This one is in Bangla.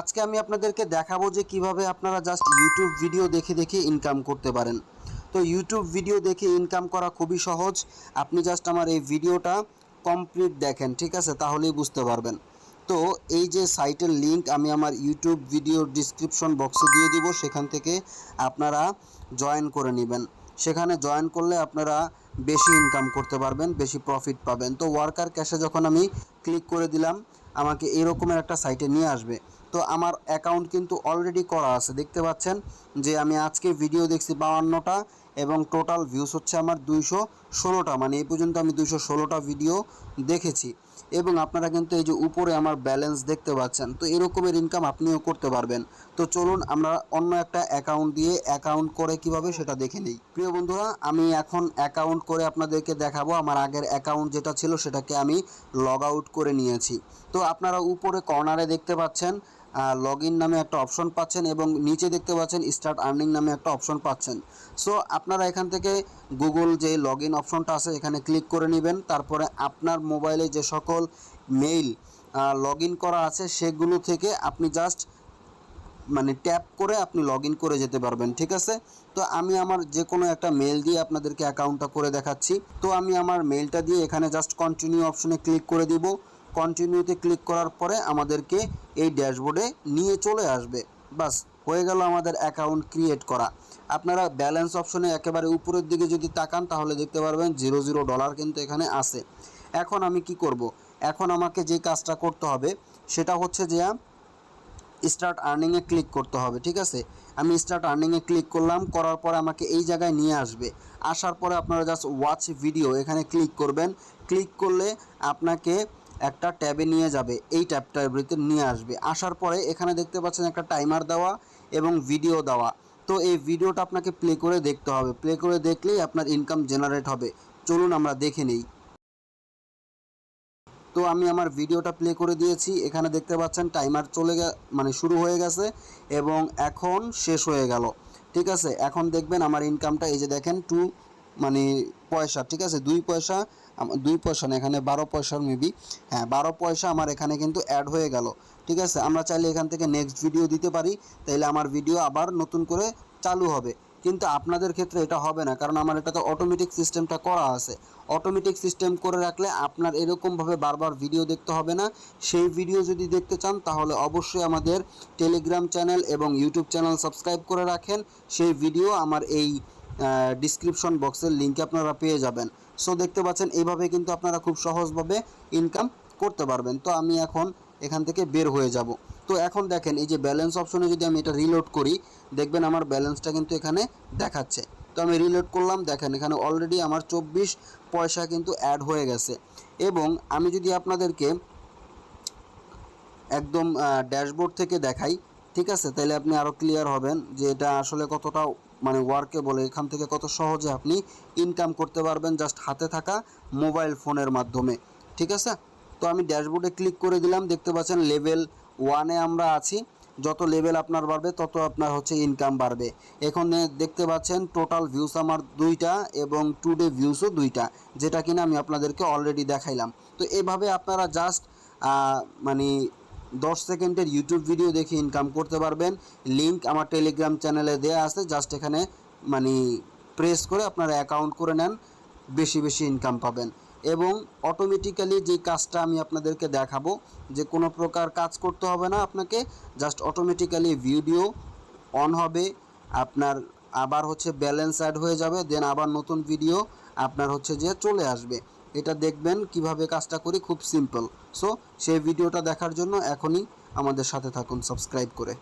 আজকে আমি আপনাদেরকে দেখাবো যে কীভাবে আপনারা জাস্ট ইউটিউব ভিডিও দেখে দেখে ইনকাম করতে পারেন। তো ইউটিউব ভিডিও দেখে ইনকাম করা খুবই সহজ। আপনি জাস্ট আমার এই ভিডিওটা কমপ্লিট দেখেন, ঠিক আছে? তাহলেই বুঝতে পারবেন। তো এই যে সাইটের লিংক আমি আমার ইউটিউব ভিডিও ডিসক্রিপশন বক্সে দিয়ে দিব, সেখান থেকে আপনারা জয়েন করে নেবেন। সেখানে জয়েন করলে আপনারা বেশি ইনকাম করতে পারবেন, বেশি প্রফিট পাবেন। তো ওয়ার্কার ক্যাশে যখন আমি ক্লিক করে দিলাম, আমাকে এরকমের একটা সাইটে নিয়ে আসবে। তো আমার অ্যাকাউন্ট কিন্তু অলরেডি করা আছে। দেখতে পাচ্ছেন যে আমি আজকে ভিডিও দেখছি বাউান্নটা এবং টোটাল ভিউস হচ্ছে আমার দুইশো ষোলোটা। মানে এই পর্যন্ত আমি দুইশো ষোলোটা ভিডিও দেখেছি। এবং আপনারা কিন্তু এই যে উপরে আমার ব্যালেন্স দেখতে পাচ্ছেন, তো এরকমের ইনকাম আপনিও করতে পারবেন। তো চলুন আমরা অন্য একটা অ্যাকাউন্ট দিয়ে অ্যাকাউন্ট করে কীভাবে সেটা দেখে নিই। প্রিয় বন্ধুরা, আমি এখন অ্যাকাউন্ট করে আপনাদেরকে দেখাবো। আমার আগের অ্যাকাউন্ট যেটা ছিল সেটাকে আমি লগ আউট করে নিয়েছি। তো আপনারা উপরে কর্নারে দেখতে পাচ্ছেন লগ ইন নামে একটা অপশন পাচ্ছেন এবং নিচে দেখতে পাচ্ছেন স্টার্ট আর্নিং নামে একটা অপশন পাচ্ছেন। সো আপনারা এখান থেকে গুগল যে লগ ইন অপশনটা আছে, এখানে ক্লিক করে নেবেন। তারপরে আপনার মোবাইলে যে সকল মেইল লগ ইন করা আছে, সেগুলো থেকে আপনি জাস্ট মানে ট্যাপ করে আপনি লগ ইন করে যেতে পারবেন, ঠিক আছে? তো আমি আমার যে কোনো একটা মেল দিয়ে আপনাদেরকে অ্যাকাউন্টটা করে দেখাচ্ছি। তো আমি আমার মেলটা দিয়ে এখানে জাস্ট কন্টিনিউ অপশনে ক্লিক করে দিব। কন্টিনিউতে ক্লিক করার পরে আমাদেরকে এই ড্যাশবোর্ডে নিয়ে চলে আসবে। বাস, হয়ে গেল আমাদের অ্যাকাউন্ট ক্রিয়েট করা। আপনারা ব্যালেন্স অপশনে একেবারে উপরের দিকে যদি তাকান, তাহলে দেখতে পারবেন জিরো জিরো ডলার কিন্তু এখানে আছে। এখন আমি কি করব? এখন আমাকে যে কাজটা করতে হবে, সেটা হচ্ছে যে স্টার্ট আর্নিংয়ে ক্লিক করতে হবে, ঠিক আছে? আমি স্টার্ট আর্নিংয়ে ক্লিক করলাম, করার পরে আমাকে এই জায়গায় নিয়ে আসবে। আসার পরে আপনারা জাস্ট ওয়াচ ভিডিও এখানে ক্লিক করবেন। ক্লিক করলে আপনাকে একটা ট্যাবে নিয়ে যাবে, এই ট্যাবটার ভিতরে নিয়ে আসবে। আসার পরে এখানে দেখতে পাচ্ছেন একটা টাইমার দেওয়া এবং ভিডিও দেওয়া। তো এই ভিডিওটা আপনাকে প্লে করে দেখতে হবে। প্লে করে দেখলেই আপনার ইনকাম জেনারেট হবে। চলুন আমরা দেখে নিই। তো আমি আমার ভিডিওটা প্লে করে দিয়েছি। এখানে দেখতে পাচ্ছেন টাইমার চলে মানে শুরু হয়ে গেছে এবং এখন শেষ হয়ে গেল। ঠিক আছে? এখন দেখবেন আমার ইনকামটা এই যে দেখেন টু মানে পয়সা, ঠিক আছে? দুই পয়সা দুই পয়সা না, এখানে বারো পয়সার মেবি হ্যাঁ বারো পয়সা আমার এখানে কিন্তু অ্যাড হয়ে গেল, ঠিক আছে? আমরা চাইলে এখান থেকে নেক্সট ভিডিও দিতে পারি, তাইলে আমার ভিডিও আবার নতুন করে চালু হবে। কিন্তু আপনাদের ক্ষেত্রে এটা হবে না, কারণ আমার এটাতে অটোমেটিক সিস্টেমটা করা আছে। অটোমেটিক সিস্টেম করে রাখলে আপনার এরকমভাবে বারবার ভিডিও দেখতে হবে না। সেই ভিডিও যদি দেখতে চান, তাহলে অবশ্যই আমাদের টেলিগ্রাম চ্যানেল এবং ইউটিউব চ্যানেল সাবস্ক্রাইব করে রাখেন। সেই ভিডিও আমার এই ডিসক্রিপশন বক্সের লিঙ্কে আপনারা পেয়ে যাবেন। সো দেখতে পাচ্ছেন, এইভাবে কিন্তু আপনারা খুব সহজভাবে ইনকাম করতে পারবেন। তো আমি এখন এখান থেকে বের হয়ে যাব। তো এখন দেখেন, এই যে ব্যালেন্স অপশনে যদি আমি এটা রিলোড করি, দেখবেন আমার ব্যালেন্সটা কিন্তু এখানে দেখাচ্ছে। তো আমি রিলোড করলাম, দেখেন, এখানে অলরেডি আমার চব্বিশ পয়সা কিন্তু অ্যাড হয়ে গেছে। এবং আমি যদি আপনাদেরকে একদম ড্যাশবোর্ড থেকে দেখাই, ঠিক আছে? তাহলে আপনি আরও ক্লিয়ার হবেন যে এটা আসলে কতটা মানে ওয়ার্কে বলে, এখান থেকে কত সহজে আপনি ইনকাম করতে পারবেন জাস্ট হাতে থাকা মোবাইল ফোনের মাধ্যমে। ঠিক আছে? তো আমি ড্যাশবোর্ডে ক্লিক করে দিলাম, দেখতে পাচ্ছেন লেভেল ওয়ানে আমরা আছি। যত লেভেল আপনার বাড়বে, তত আপনার হচ্ছে ইনকাম বাড়বে। এখানে দেখতে পাচ্ছেন টোটাল ভিউস আমার দুইটা এবং টুডে ভিউসও দুইটা, যেটা কিনা আমি আপনাদেরকে অলরেডি দেখাইলাম। তো এভাবে আপনারা জাস্ট মানে দশ সেকেন্ডের ইউটিউব ভিডিও দেখে ইনকাম করতে পারবেন। লিঙ্ক আমার টেলিগ্রাম চ্যানেলে দেওয়া আছে। জাস্ট এখানে মানে প্রেস করে আপনারা অ্যাকাউন্ট করে নেন, বেশি বেশি ইনকাম পাবেন। এবং অটোমেটিক্যালি যে কাজটা আমি আপনাদেরকে দেখাবো, যে কোনো প্রকার কাজ করতে হবে না আপনাকে জাস্ট অটোমেটিক্যালি ভিডিও অন হবে। আপনার আবার হচ্ছে ব্যালেন্স অ্যাড হয়ে যাবে দেন আবার নতুন ভিডিও আপনার হচ্ছে যে চলে আসবে। এটা দেখবেন কীভাবে কাজটা করি, খুব সিম্পল সো সেই ভিডিওটা দেখার জন্য এখনই আমাদের সাথে থাকুন সাবস্ক্রাইব করে।